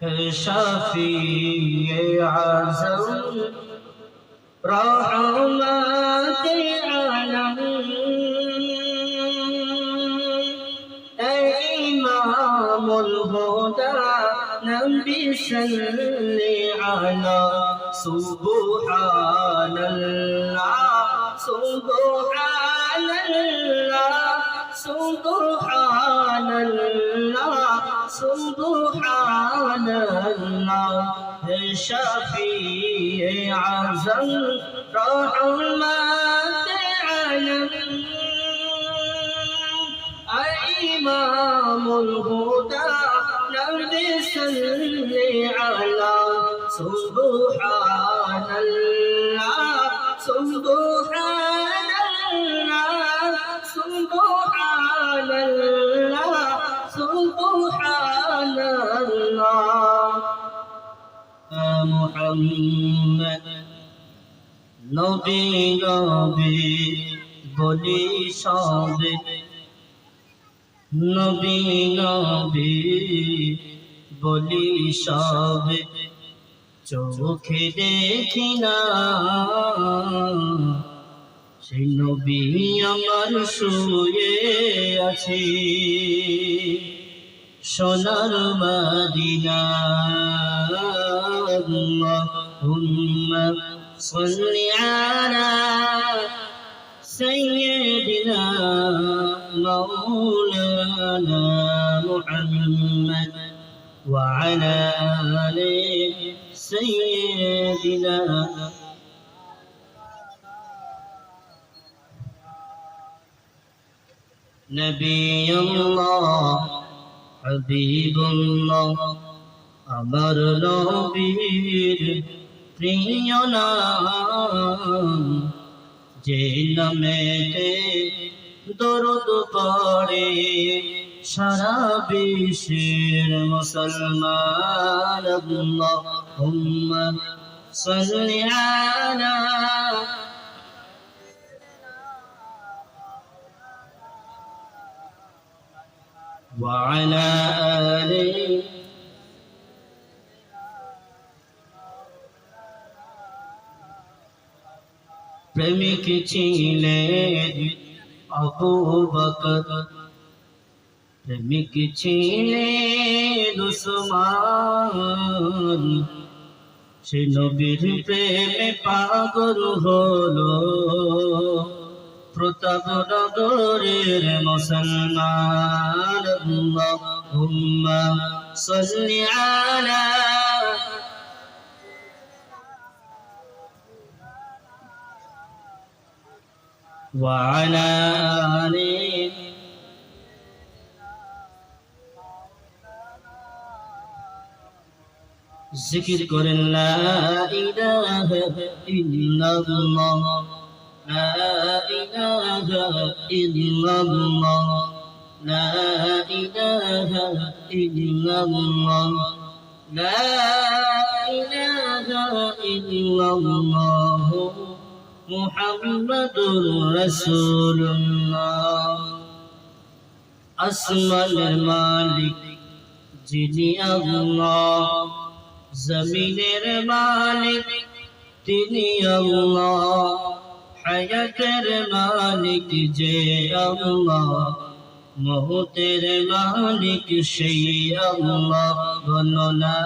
شافي عزم رحمات العالم اے إمام الهدى نبي صلی على سبحان الله سبحان الله سبحان الله سبحان الله شفيع عزم رحمة علم إمام الهدى نبي صل على سبحان الله سبحان الله سبحان মোহাম্মদ নবী নবী বলি সবে। নবী নবী বলি সবে। চোখে দেখি না সেই নবী আমার শুয়ে আছে। সোনার মাদিনা। اللهم صل على سيدنا مولانا محمد وعلى آل سيدنا نبي الله حبيب الله আমার নবীর প্রিয় নাম যে নামেতে দরদ পড়ে সারা বিশ্বের মুসলমান আল্লাহুম্মা সাল্লি আলা وعلى آله প্রেমিক ছিলেন আবু বকর। প্রেমিক ছিলেন উসমান সে নবীর প্রেমে পাগল হলো। প্রতাপ নগরের মুসলমান আল্লাহুম্মা সাল্লি وعلى آله ذكر كل لا إله إلا الله لا إله إلا الله لا إله إلا الله لا إله إلا الله. মুহাম্মাদুর রাসূলুল্লাহ। আসমানের মালিক যিনি আল্লাহ, জমিনের মালিক তিনি আল্লাহ, হায়াতের মালিক যে আল্লাহ, মহতের মালিক সেই আল্লাহ। লা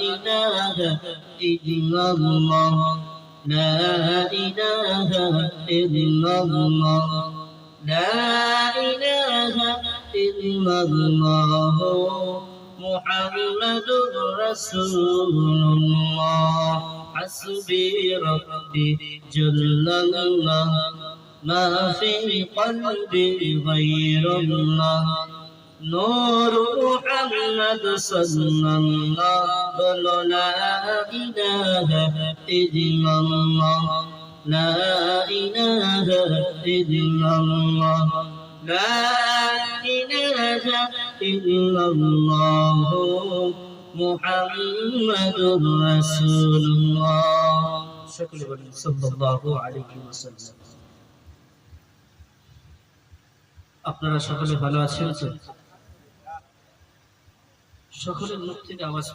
ইলাহা ইল্লাল্লাহ। لا إله إلا الله. لا إله إلا الله. محمد رسول الله حسبي ربي جل الله. ما في قلبي غير الله. نور محمد صلى الله لا إله إلا الله لا إله إلا الله لا إله إلا الله محمد رسول الله شكرا صلى الله عليه وسلم আপনারা সকলে ভালো আছেন তো সকলের থেকে আওয়াজ